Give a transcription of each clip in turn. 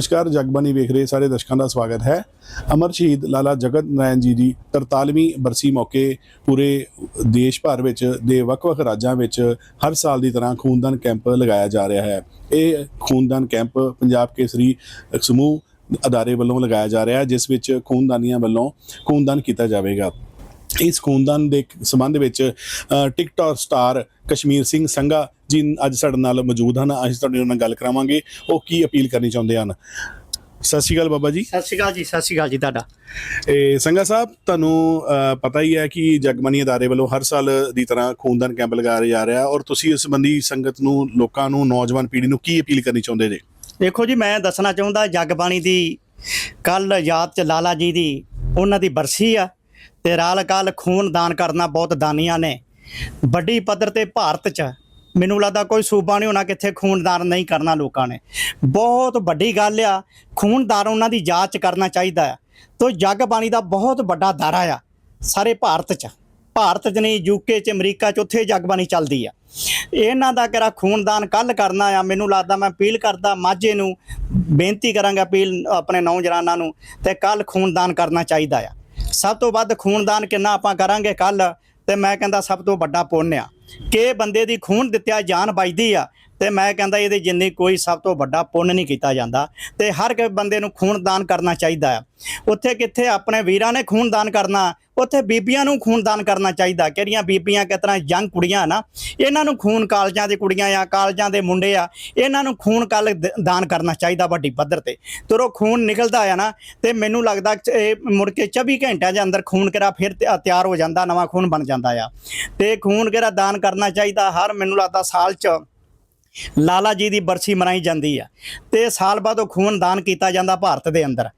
ਨਮਸਕਾਰ ਜਗਬਾਨੀ ਵੇਖ ਰਹੇ ਸਾਰੇ ਦਰਸ਼ਕਾਂ ਦਾ ਸਵਾਗਤ ਹੈ। ਅਮਰ ਸ਼ਹੀਦ ਲਾਲਾ ਜਗਤ ਨਾਰਾਇਣ ਜੀ ਦੀ 43ਵੀਂ ਬਰਸੀ ਮੌਕੇ ਪੂਰੇ ਦੇਸ਼ ਭਰ ਵਿੱਚ ਦੇ ਵੱਖ-ਵੱਖ ਰਾਜਾਂ ਵਿੱਚ ਹਰ ਸਾਲ ਦੀ ਤਰ੍ਹਾਂ ਖੂਨਦਾਨ ਕੈਂਪ ਲਗਾਇਆ ਜਾ ਰਿਹਾ ਹੈ। ਇਹ ਖੂਨਦਾਨ ਕੈਂਪ ਪੰਜਾਬ ਕੇਸਰੀ ਸਮੂਹ ਅਦਾਰੇ ਵੱਲੋਂ ਲਗਾਇਆ ਜਾ ਰਿਹਾ ਹੈ, ਜਿਸ ਵਿੱਚ ਖੂਨਦਾਨੀਆਂ ਵੱਲੋਂ ਖੂਨਦਾਨ ਕੀਤਾ ਜਾਵੇਗਾ। ਇਸ ਖੂਨਦਾਨ ਦੇ ਸੰਬੰਧ ਵਿੱਚ ਟਿਕਟੌਕ ਸਟਾਰ ਕਸ਼ਮੀਰ ਸਿੰਘ ਸੰਘਾ ਜੀ ਅੱਜ ਸਾਡੇ ਨਾਲ ਮੌਜੂਦ ਹਨ। ਅਸੀਂ ਤੁਹਾਡੇ ਨਾਲ ਗੱਲ ਕਰਾਵਾਂਗੇ। ਉਹ ਕੀ ਅਪੀਲ ਕਰਨੀ ਚਾਹੁੰਦੇ ਹਨ? ਸਤਿ ਸ਼੍ਰੀ ਅਕਾਲ ਬਾਬਾ ਜੀ। ਸਤਿ ਸ਼੍ਰੀ ਅਕਾਲ ਜੀ ਸਤਿ ਸ਼੍ਰੀ ਅਕਾਲ ਜੀ ਤੁਹਾਡਾ। ਇਹ ਸੰਘਾ ਸਾਹਿਬ ਤੁਹਾਨੂੰ ਪਤਾ ਹੀ ਹੈ ਕਿ ਜਗਮਨੀ ਅਦਾਰੇ ਵੱਲੋਂ ਹਰ ਸਾਲ ਦੀ ਤਰ੍ਹਾਂ ਖੂਨਦਾਨ ਕੈਂਪ ਲਗਾਇਆ ਜਾ ਰਿਹਾ ਔਰ ਤੁਸੀਂ ਇਸ ਸੰਬੰਧੀ ਸੰਗਤ ਨੂੰ ਲੋਕਾਂ ਨੂੰ ਨੌਜਵਾਨ ਪੀੜ੍ਹੀ ਨੂੰ ਕੀ ਅਪੀਲ ਕਰਨੀ ਚਾਹੁੰਦੇ ਜੇ? ਦੇਖੋ ਜੀ ਮੈਂ ਦੱਸਣਾ ਚਾਹੁੰਦਾ ਜਗਬਾਣੀ ਦੀ ਕੱਲ ਯਾਦ ਚ ਲਾਲਾ ਜੀ ਦੀ ਉਹਨਾਂ ਦੀ ਬਰਸੀ ਆ। ਤੇ ਰਾਲ ਕੱਲ ਖੂਨ ਦਾਨ ਕਰਨਾ ਬਹੁਤ ਦਾਨੀਆਂ ਨੇ। ਵੱਡੀ ਪੱਧਰ ਤੇ ਭਾਰਤ ਚ ਮੈਨੂੰ ਲੱਗਦਾ ਕੋਈ ਸੂਬਾ ਨਹੀਂ ਹੋਣਾ ਕਿੱਥੇ ਖੂਨਦਾਨ ਨਹੀਂ ਕਰਨਾ ਲੋਕਾਂ ਨੇ। ਬਹੁਤ ਵੱਡੀ ਗੱਲ ਆ ਖੂਨਦਾਨ ਉਹਨਾਂ ਦੀ ਜਾਂਚ ਕਰਨਾ ਚਾਹੀਦਾ ਆ। ਤੋ ਜਗਬਾਣੀ ਦਾ ਬਹੁਤ ਵੱਡਾ ਦਾਰਾ ਆ ਸਾਰੇ ਭਾਰਤ ਚ। ਭਾਰਤ 'ਚ ਨਹੀਂ ਯੂਕੇ 'ਚ, ਅਮਰੀਕਾ 'ਚ, ਉੱਥੇ ਜਗਬਾਣੀ ਚੱਲਦੀ ਆ। ਇਹਨਾਂ ਦਾ ਕਿਹੜਾ ਖੂਨਦਾਨ ਕੱਲ ਕਰਨਾ ਆ, ਮੈਨੂੰ ਲੱਗਦਾ ਮੈਂ ਅਪੀਲ ਕਰਦਾ ਮਾਝੇ ਨੂੰ ਬੇਨਤੀ ਕਰਾਂਗਾ ਅਪੀਲ ਆਪਣੇ ਨੌਜਵਾਨਾਂ ਨੂੰ ਤੇ ਕੱਲ ਖੂਨਦਾਨ ਕਰਨਾ ਚਾਹੀਦਾ ਆ। ਸਭ ਤੋਂ ਵੱਧ ਖੂਨਦਾਨ ਕਿੰਨਾ ਆਪਾਂ ਕਰਾਂਗੇ ਕੱਲ ਤੇ ਮੈਂ ਕਹਿੰਦਾ ਸਭ ਤੋਂ ਵੱਡਾ ਪੁੰਨ ਆ। ਕਿ ਬੰਦੇ ਦੀ ਖੂਨ ਦਿੱਤਿਆ, ਜਾਨ ਬਚਦੀ ਆ। ਤੇ ਮੈਂ ਕਹਿੰਦਾ ਇਹਦੇ ਜਿੰਨੀ ਕੋਈ ਸਭ ਤੋਂ ਵੱਡਾ ਪੁੰਨ ਨਹੀਂ ਕੀਤਾ ਜਾਂਦਾ ਤੇ ਹਰ ਇੱਕ ਬੰਦੇ ਨੂੰ ਖੂਨਦਾਨ ਕਰਨਾ ਚਾਹੀਦਾ ਆ ਉੱਥੇ ਕਿੱਥੇ ਆਪਣੇ ਵੀਰਾਂ ਨੇ ਖੂਨਦਾਨ ਕਰਨਾ, ਉੱਥੇ ਬੀਬੀਆਂ ਨੂੰ ਖੂਨਦਾਨ ਕਰਨਾ ਚਾਹੀਦਾ। ਕਿਹੜੀਆਂ ਬੀਬੀਆਂ ਕਿਸ ਤਰ੍ਹਾਂ ਯੰਗ ਕੁੜੀਆਂ ਨਾ, ਇਹਨਾਂ ਨੂੰ ਖੂਨ ਕਾਲਜਾਂ ਦੇ ਕੁੜੀਆਂ ਆ, ਕਾਲਜਾਂ ਦੇ ਮੁੰਡੇ ਆ, ਇਹਨਾਂ ਨੂੰ ਖੂਨ ਕਾਲ ਦਾਨ ਕਰਨਾ ਚਾਹੀਦਾ ਵੱਡੀ ਪੱਧਰ ਤੇ। ਤੁਰੋ ਖੂਨ ਨਿਕਲਦਾ ਆ ਨਾ, ਤੇ ਮੈਨੂੰ ਲੱਗਦਾ ਇਹ ਮੁੜ ਕੇ 24 ਘੰਟਿਆਂ ਦੇ ਅੰਦਰ ਖੂਨ ਕਿਹੜਾ ਫਿਰ ਤਿਆ- ਤਿਆਰ ਹੋ ਜਾਂਦਾ, ਨਵਾਂ ਖੂਨ ਬਣ ਜਾਂਦਾ ਆ। ਤੇ ਖੂਨ ਕਿਹੜਾ ਦਾਨ ਕਰਨਾ ਚਾਹੀਦਾ, ਹਰ ਮੈਨੂੰ ਲੱਗਦਾ ਸਾਲ 'ਚ ਲਾਲਾ ਜੀ ਦੀ ਬਰਸੀ ਮਨਾਈ ਜਾਂਦੀ ਆ ਤੇ ਸਾਲ ਬਾਅਦ ਉਹ ਖੂਨ ਦਾਨ ਕੀਤਾ ਜਾਂਦਾ ਭਾਰਤ ਦੇ ਅੰਦਰ।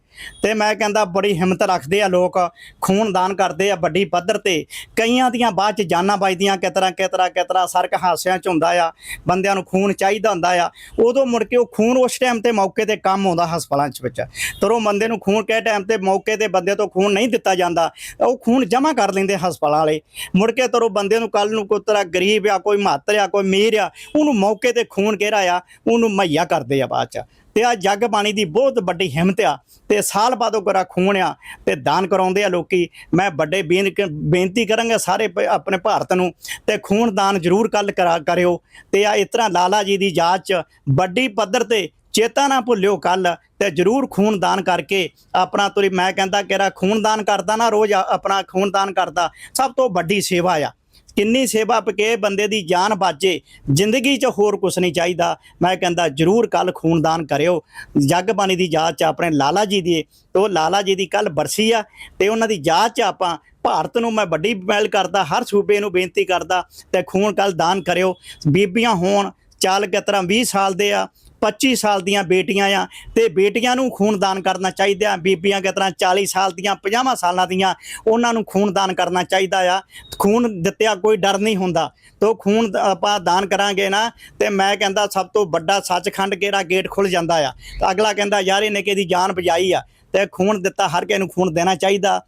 ਤੇ ਮੈਂ ਕਹਿੰਦਾ ਬੜੀ ਹਿੰਮਤ ਰੱਖਦੇ ਆ ਲੋਕ, ਖੂਨ ਦਾਨ ਕਰਦੇ ਆ ਵੱਡੀ ਪੱਧਰ ਤੇ। ਕਈਆਂ ਦੀਆਂ ਬਾਅਦ ਚ ਜਾਨਾਂ ਬਚਦੀਆਂ, ਕਿਤਰਾ ਕਿਤਰਾ ਕਿਤਰਾ ਸਰਕ ਹਾਸਿਆਂ ਚ ਹੁੰਦਾ ਆ, ਬੰਦਿਆਂ ਨੂੰ ਖੂਨ ਚਾਹੀਦਾ ਹੁੰਦਾ ਆ। ਉਦੋਂ ਮੁੜ ਕੇ ਉਹ ਖੂਨ ਉਸ ਟਾਈਮ ਤੇ ਮੌਕੇ ਤੇ ਕੰਮ ਆਉਂਦਾ ਹਸਪਤਾਲਾਂ ਚ ਵਿੱਚ। ਤਰੋ ਬੰਦੇ ਨੂੰ ਖੂਨ ਕਿਹ ਟਾਈਮ ਤੇ ਮੌਕੇ ਤੇ ਬੰਦੇ ਤੋਂ ਖੂਨ ਨਹੀਂ ਦਿੱਤਾ ਜਾਂਦਾ। ਉਹ ਖੂਨ ਜਮ੍ਹਾਂ ਕਰ ਲੈਂਦੇ ਹਸਪਤਾਲਾਂ ਵਾਲੇ। ਮੁੜ ਕੇ ਤਰੋ ਬੰਦੇ ਨੂੰ ਕੱਲ ਨੂੰ ਕੋਈ ਤਰ੍ਹਾਂ ਗਰੀਬ ਆ, ਕੋਈ ਮਾਤਰ ਆ, ਕੋਈ ਅਮੀਰ ਆ, ਉਹਨੂੰ ਮੌਕੇ ਤੇ ਖੂਨ ਕਿਹੜਾ ਆ, ਉਹਨੂੰ ਮੁਹੱਈਆ ਕਰਦੇ ਆ ਬਾਅਦ ਚ। ਤੇ ਆ ਜੱਗ ਬਾਣੀ ਦੀ ਬਹੁਤ ਵੱਡੀ ਹਿੰਮਤ ਆ ਤੇ ਸਾਲ ਬਾਅਦ ਉਹ ਕਰਾ ਖੂਨ ਆ ਤੇ ਦਾਨ ਕਰਾਉਂਦੇ ਆ ਲੋਕੀ। ਮੈਂ ਵੱਡੇ ਬੇਨ- ਬੇਨਤੀ ਕਰਾਂਗਾ ਸਾਰੇ ਪ- ਆਪਣੇ ਭਾਰਤ ਨੂੰ ਤੇ ਖੂਨ ਦਾਨ ਜ਼ਰੂਰ ਕੱਲ ਕਰਾ ਕਰਿਓ ਤੇ ਆ ਇਸ ਤਰ੍ਹਾਂ ਲਾਲਾ ਜੀ ਦੀ ਯਾਦ ਚ ਵੱਡੀ ਪੱਧਰ ਤੇ ਚੇਤਾ ਨਾ ਭੁੱਲਿਓ ਕੱਲ ਤੇ ਜ਼ਰੂਰ ਖੂਨ ਦਾਨ ਕਰਕੇ ਆਪਣਾ ਤੁਰੀ ਮੈਂ ਕਹਿੰਦਾ ਕਿਹੜਾ ਖੂਨ ਦਾਨ ਕਰਦਾ ਨਾ ਰੋਜ਼ ਆਪਣਾ ਖੂਨ ਦਾਨ ਕਰਦਾ। ਸਭ ਤੋਂ ਵੱਡੀ ਸੇਵਾ ਆ। ਕਿੰਨੀ ਸੇਵਾ ਪਕੇ ਬੰਦੇ ਦੀ ਜਾਨ ਬਾਜੇ, ਜ਼ਿੰਦਗੀ 'ਚ ਹੋਰ ਕੁਝ ਨਹੀਂ ਚਾਹੀਦਾ। ਮੈਂ ਕਹਿੰਦਾ, ਜਰੂਰ ਕੱਲ ਖੂਨਦਾਨ ਕਰਿਓ। ਜੱਗ ਬਾਣੀ ਦੀ ਯਾਦ 'ਚ ਆਪਣੇ ਲਾਲਾ ਜੀ ਦੀ ਤੇ ਉਹ ਲਾਲਾ ਜੀ ਦੀ ਕੱਲ ਬਰਸੀ ਆ ਤੇ ਉਹਨਾਂ ਦੀ ਯਾਦ 'ਚ ਆਪਾਂ ਭਾਰਤ ਨੂੰ ਮੈਂ ਵੱਡੀ ਪਹਿਲ ਕਰਦਾ, ਹਰ ਸੂਬੇ ਨੂੰ ਬੇਨਤੀ ਕਰਦਾ ਤੇ ਖੂਨ ਕੱਲ ਦਾਨ ਕਰਿਓ। ਬੀਬੀਆਂ ਹੋਣ ਚਾਲ ਕਿਤਰਾ 20 ਸਾਲ ਦੇ ਆ 25 ਸਾਲ ਦੀਆਂ ਬੇਟੀਆਂ ਆ ਤੇ ਬੇਟੀਆਂ ਨੂੰ ਖੂਨਦਾਨ ਕਰਨਾ ਚਾਹੀਦਾ ਬੀਬੀਆਂ ਕਿਤਰਾ 40 ਸਾਲ ਦੀਆਂ 50 ਸਾਲਾਂ ਦੀਆਂ, ਉਹਨਾਂ ਨੂੰ ਖੂਨਦਾਨ ਕਰਨਾ ਚਾਹੀਦਾ ਆ। ਖੂਨ ਦਿੱਤਿਆ ਕੋਈ ਡਰ ਨਹੀਂ ਹੁੰਦਾ। ਤੋ ਖੂਨ ਆਪਾਂ ਦਾਨ ਕਰਾਂਗੇ ਨਾ, ਤੇ ਮੈਂ ਕਹਿੰਦਾ ਸਭ ਤੋਂ ਵੱਡਾ ਸੱਚਖੰਡ ਕਿਹੜਾ? ਗੇਟ ਖੁੱਲ ਜਾਂਦਾ ਆ। ਤਾਂ ਅਗਲਾ ਕਹਿੰਦਾ, ਯਾਰ, ਇਹਨੇ ਕਿਹਦੀ ਜਾਨ ਬਚਾਈ ਆ? ਤੇ ਖੂਨ ਦਿੱਤਾ, ਹਰ ਕਿਸੇ ਨੂੰ ਖੂਨ ਦੇਣਾ ਚਾਹੀਦਾ।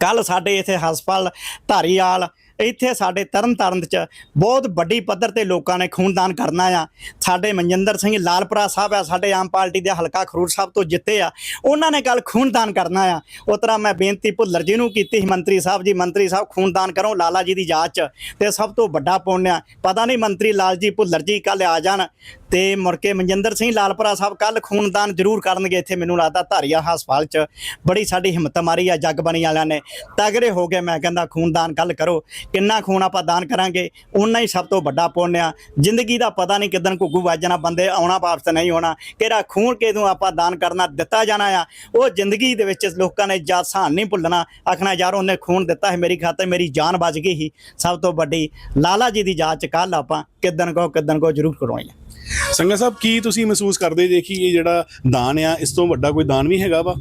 ਕੱਲ ਸਾਡੇ ਇੱਥੇ ਹਸਪਤਾਲ ਧਾਰੀਵਾਲ ਇੱਥੇ ਸਾਡੇ ਤਰਨ ਤਾਰਨ ਚ ਬਹੁਤ ਵੱਡੀ ਪੱਧਰ ਤੇ ਲੋਕਾਂ ਨੇ ਖੂਨਦਾਨ ਕਰਨਾ ਆ। ਸਾਡੇ ਮਨਜਿੰਦਰ ਸਿੰਘ ਲਾਲਪੁਰਾ ਸਾਹਿਬ ਆ, ਸਾਡੇ ਆਮ ਪਾਰਟੀ ਦੇ ਹਲਕਾ ਖਰੂਰ ਸਾਹਿਬ ਤੋਂ ਜਿੱਤੇ ਆ। ਉਹਨਾਂ ਨੇ ਕੱਲ ਖੂਨਦਾਨ ਕਰਨਾ ਆ। ਉਸ ਤਰ੍ਹਾਂ ਮੈਂ ਬੇਨਤੀ ਭੁੱਲਰ ਜੀ ਨੂੰ ਕੀਤੀ ਸੀ, ਮੰਤਰੀ ਸਾਹਿਬ ਜੀ, ਮੰਤਰੀ ਸਾਹਿਬ ਖੂਨਦਾਨ ਕਰੋ, ਲਾਲਾ ਜੀ ਦੀ ਯਾਦ ਚ। ਤੇ ਸਭ ਤੋਂ ਵੱਡਾ ਪੁੰਨ ਆ। ਪਤਾ ਨਹੀਂ ਮੰਤਰੀ ਲਾਲ ਜੀ, ਭੁੱਲਰ ਜੀ ਕੱਲ ਆ ਜਾਣ। ਤੇ ਮੁੜ ਕੇ ਮਨਜਿੰਦਰ ਸਿੰਘ ਲਾਲਪੁਰਾ ਸਾਹਿਬ ਕੱਲ ਖੂਨਦਾਨ ਜ਼ਰੂਰ ਕਰਨਗੇ। ਇੱਥੇ ਮੈਨੂੰ ਲੱਗਦਾ ਧਾਰੀਆ ਹਸਪਤਾਲ 'ਚ ਬੜੀ ਸਾਡੀ ਹਿੰਮਤ ਮਾਰੀ ਆ, ਜੱਗ ਜਗਬਣੀ ਵਾਲਿਆਂ ਨੇ। ਤਗੜੇ ਹੋ ਗਏ ਮੈਂ ਕਹਿੰਦਾ ਖੂਨਦਾਨ ਕੱਲ ਕਰੋ। ਕਿੰਨਾ ਖੂਨ ਆਪਾਂ ਦਾਨ ਕਰਾਂਗੇ ਉਨਾ ਹੀ ਸਭ ਤੋਂ ਵੱਡਾ ਪੁੰਨ ਆ। ਜ਼ਿੰਦਗੀ ਦਾ ਪਤਾ ਨਹੀਂ ਕਿਦਨ ਘੁੱਗੂ ਵੱਜਣਾ ਬੰਦੇ ਆਉਣਾ ਵਾਪਸ ਨਹੀਂ ਹੋਣਾ। ਕਿਹੜਾ ਖੂਨ ਕਿਦੋਂ ਆਪਾਂ ਦਾਨ ਕਰਨਾ ਦਿੱਤਾ ਜਾਣਾ ਆ। ਉਹ ਜ਼ਿੰਦਗੀ ਦੇ ਵਿੱਚ ਲੋਕਾਂ ਨੇ ਜਾ ਸਾਨ ਨਹੀਂ ਭੁੱਲਣਾ। ਆਖਣਾ ਯਾਰ ਉਹਨੇ ਖੂਨ ਦਿੱਤਾ ਹੈ ਮੇਰੀ ਖਾਤੇ ਮੇਰੀ ਜਾਨ ਬਚ ਗਈ ਸੀ। ਸਭ ਤੋਂ ਵੱਡੀ ਲਾਲਾ ਜੀ ਦੀ ਯਾਦ ਚ ਕੱਲ ਆਪਾਂ ਕਿਦਨ ਕੋ ਕਿਦਨ ਕੋ ਜ਼ਰੂਰ ਕਰਵਾਈ ਸੰਘਾ ਸਾਹਿਬ ਕੀ ਤੁਸੀਂ ਮਹਿਸੂਸ ਕਰਦੇ ਜੇ ਕਿ ਇਹ ਜਿਹੜਾ ਦਾਨ ਆ ਇਸ ਤੋਂ ਵੱਡਾ ਕੋਈ ਦਾਨ ਵੀ ਹੈਗਾ ਵਾ?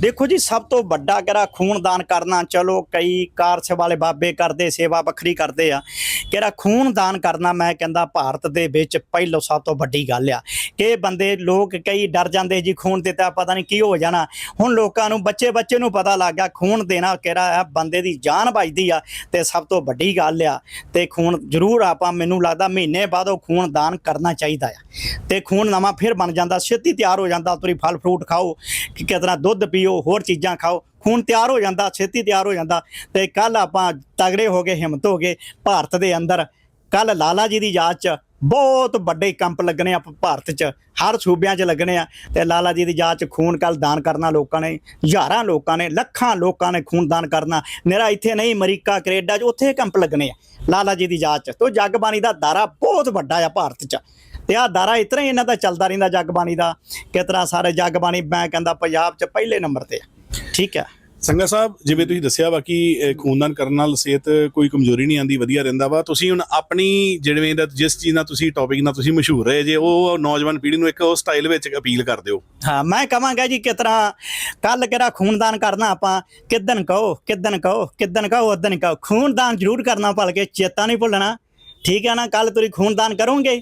ਦੇਖੋ ਜੀ ਸਭ ਤੋਂ ਵੱਡਾ ਕਿਹੜਾ ਖੂਨਦਾਨ ਕਰਨਾ ਚਲੋ ਕਈ ਕਾਰਜ ਵਾਲੇ ਬਾਬੇ ਕਰਦੇ ਸੇਵਾ ਵੱਖਰੀ ਕਰਦੇ ਆ। ਕਿਹੜਾ ਖੂਨ ਦਾਨ ਕਰਨਾ ਮੈਂ ਕਹਿੰਦਾ ਭਾਰਤ ਦੇ ਵਿੱਚ ਪਹਿਲੋ ਸਭ ਤੋਂ ਵੱਡੀ ਗੱਲ ਆ। ਕਿ ਬੰਦੇ ਲੋਕ ਕਈ ਡਰ ਜਾਂਦੇ ਜੀ ਖੂਨ ਦਿੱਤਾ, ਪਤਾ ਨਹੀਂ ਕੀ ਹੋ ਜਾਣਾ। ਹੁਣ ਲੋਕਾਂ ਨੂੰ ਬੱਚੇ ਬੱਚੇ ਨੂੰ ਪਤਾ ਲੱਗ ਗਿਆ ਖੂਨ ਦੇਣਾ ਕਿਹੜਾ ਆ, ਬੰਦੇ ਦੀ ਜਾਨ ਬਚਦੀ ਆ ਤੇ ਸਭ ਤੋਂ ਵੱਡੀ ਗੱਲ ਆ। ਤੇ ਖੂਨ ਜ਼ਰੂਰ ਆਪਾਂ, ਮੈਨੂੰ ਲੱਗਦਾ ਮਹੀਨੇ ਬਾਅਦ ਉਹ ਖੂਨ ਦਾਨ ਕਰਨਾ ਚਾਹੀਦਾ ਆ। ਤੇ ਖੂਨ ਨਵਾਂ ਫਿਰ ਬਣ ਜਾਂਦਾ, ਛੇਤੀ ਤਿਆਰ ਹੋ ਜਾਂਦਾ, ਤੁਸੀਂ ਫਲ ਫਰੂਟ ਖਾਓ, ਕਿ ਕਿਤਨਾ ਦੁੱਧ ਪੀਓ, ਹੋਰ ਚੀਜ਼ਾਂ ਖਾਓ। ਖੂਨ ਤਿਆਰ ਹੋ ਜਾਂਦਾ, ਛੇਤੀ ਤਿਆਰ ਹੋ ਜਾਂਦਾ ਤੇ ਕੱਲ ਆਪਾਂ ਤਗੜੇ ਹੋ ਗਏ, ਹਿੰਮਤ ਹੋ ਗਏ ਭਾਰਤ ਦੇ ਅੰਦਰ। ਕੱਲ ਲਾਲਾ ਜੀ ਦੀ ਯਾਦ 'ਚ ਬਹੁਤ ਵੱਡੇ ਕੰਪ ਲੱਗਣੇ ਆ ਭਾਰਤ 'ਚ, ਹਰ ਸੂਬਿਆਂ 'ਚ ਲੱਗਣੇ ਆ ਤੇ ਲਾਲਾ ਜੀ ਦੀ ਯਾਦ 'ਚ ਖੂਨ ਕੱਲ ਦਾਨ ਕਰਨਾ ਲੋਕਾਂ ਨੇ, ਹਜ਼ਾਰਾਂ ਲੋਕਾਂ ਨੇ, ਲੱਖਾਂ ਲੋਕਾਂ ਨੇ ਖੂਨ ਦਾਨ ਕਰਨਾ। ਮੇਰਾ ਇੱਥੇ ਨਹੀਂ, ਅਮਰੀਕਾ, ਕੈਨੇਡਾ 'ਚ ਉੱਥੇ ਕੰਪ ਲੱਗਣੇ ਆ ਲਾਲਾ ਜੀ ਦੀ ਯਾਦ 'ਚ। ਤੋ ਜਗਬਾਣੀ ਦਾ ਦਾਰਾ ਬਹੁਤ ਵੱਡਾ ਆ ਭਾਰਤ 'ਚ। ਤੇ ਆ ਦਾਰਾ ਇਤਨਾ ਹੀ ਇਹਨਾਂ ਦਾ ਚੱਲਦਾ ਰਹਿੰਦਾ ਜਗਬਾਣੀ ਦਾ। ਕਿਤਨਾ ਸਾਰੇ ਜਗਬਾਣੀ, ਮੈਂ ਕਹਿੰਦਾ ਪੰਜਾਬ 'ਚ ਪਹਿਲੇ ਨੰਬਰ ਤੇ ਆ। ਠੀਕ ਹੈ। ਸੰਗਾ ਸਾਹਿਬ ਜਿਵੇਂ ਤੁਸੀਂ ਦੱਸਿਆ ਵਾ ਕਿ ਖੂਨਦਾਨ ਕਰਨ ਨਾਲ ਸਿਹਤ ਕੋਈ ਕਮਜ਼ੋਰੀ ਨਹੀਂ ਆਂਦੀ ਵਧੀਆ ਰਹਿੰਦਾ ਵਾ ਤੁਸੀਂ ਹੁਣ ਆਪਣੀ ਜਿਵੇਂ ਦਾ ਜਿਸ ਚੀਜ਼ ਨਾਲ ਤੁਸੀਂ ਟੌਪਿਕ ਨਾਲ ਤੁਸੀਂ ਮਸ਼ਹੂਰ ਰਹੇ ਜੇ ਉਹ ਨੌਜਵਾਨ ਪੀੜ੍ਹੀ ਨੂੰ ਇੱਕ ਉਹ ਸਟਾਈਲ ਵਿੱਚ ਅਪੀਲ ਕਰ ਦਿਓ। ਹਾਂ ਮੈਂ ਕਹਾਂਗਾ ਜੀ ਕਿਸ ਤਰ੍ਹਾਂ ਕੱਲ ਕਿਹੜਾ ਖੂਨਦਾਨ ਕਰਨਾ ਆਪਾਂ ਕਿਦਨ ਕਹੋ ਕਿਦਨ ਕਹੋ ਕਿਦਨ ਕਹੋ ਉਦਨ ਕਹੋ। ਖੂਨਦਾਨ ਜ਼ਰੂਰ ਕਰਨਾ ਭਲਕੇ ਚੇਤਾ ਨਹੀਂ ਭੁੱਲਣਾ। ਠੀਕ ਹੈ ਨਾ ਕੱਲ ਤੁਸੀਂ ਖੂਨਦਾਨ ਕਰੋਗੇ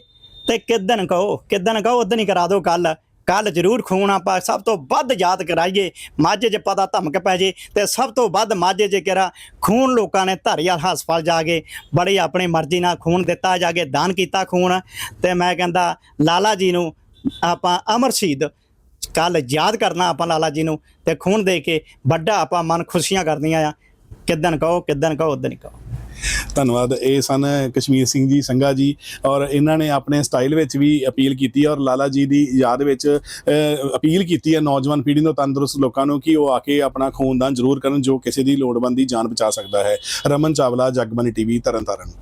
ਤੇ ਕਿਦਨ ਕਹੋ ਕਿਦਨ ਕਹੋ ਉਦਨ ਹੀ ਕਰਾ ਦਿਓ ਕੱਲ ਕੱਲ ਜ਼ਰੂਰ ਖੂਨ ਆਪਾਂ ਸਭ ਤੋਂ ਵੱਧ ਯਾਦ ਕਰਾਈਏ, ਮਾਝੇ 'ਚ ਪਤਾ ਧਮਕ ਪੈ ਜੇ ਤੇ ਸਭ ਤੋਂ ਵੱਧ ਮਾਝੇ 'ਚ ਕਿਹੜਾ ਖੂਨ ਲੋਕਾਂ ਨੇ ਧਾਰੀਵਾਲ ਹਸਪਤਾਲ ਜਾ ਕੇ ਬੜੀ ਆਪਣੀ ਮਰਜ਼ੀ ਨਾਲ ਖੂਨ ਦਿੱਤਾ, ਜਾ ਕੇ ਦਾਨ ਕੀਤਾ ਖੂਨ ਤੇ ਮੈਂ ਕਹਿੰਦਾ ਲਾਲਾ ਜੀ ਨੂੰ ਆਪਾਂ ਅਮਰ ਸ਼ਹੀਦ ਕੱਲ ਯਾਦ ਕਰਨਾ ਆਪਾਂ ਲਾਲਾ ਜੀ ਨੂੰ ਤੇ ਖੂਨ ਦੇ ਕੇ ਵੱਡਾ ਆਪਾਂ ਮਨ ਖੁਸ਼ੀਆਂ ਕਰਦੀਆਂ ਆ। ਕਿਦਨ ਕਹੋ ਕਿਦਨ ਕਹੋ ਉਦਨ ਕਹੋ। ਧੰਨਵਾਦ। ਇਹ ਸਨ ਕਸ਼ਮੀਰ ਸਿੰਘ ਜੀ ਸੰਗਾ ਜੀ ਔਰ ਇਹਨਾਂ ਨੇ ਆਪਣੇ ਸਟਾਈਲ ਵਿੱਚ ਵੀ ਅਪੀਲ ਕੀਤੀ ਔਰ ਲਾਲਾ ਜੀ ਦੀ ਯਾਦ ਵਿੱਚ ਅਪੀਲ ਕੀਤੀ ਹੈ ਨੌਜਵਾਨ ਪੀੜ੍ਹੀ ਨੂੰ, ਤੰਦਰੁਸਤ ਲੋਕਾਂ ਨੂੰ ਕਿ ਉਹ ਆ ਕੇ ਆਪਣਾ ਖੂਨਦਾਨ ਜ਼ਰੂਰ ਕਰਨ ਜੋ ਕਿਸੇ ਦੀ ਲੋੜਵੰਦ ਦੀ ਜਾਨ ਬਚਾ ਸਕਦਾ ਹੈ। ਰਮਨ ਚਾਵਲਾ ਜਗਬਾਨੀ ਟੀਵੀ, ਤਰਨਤਾਰਨ।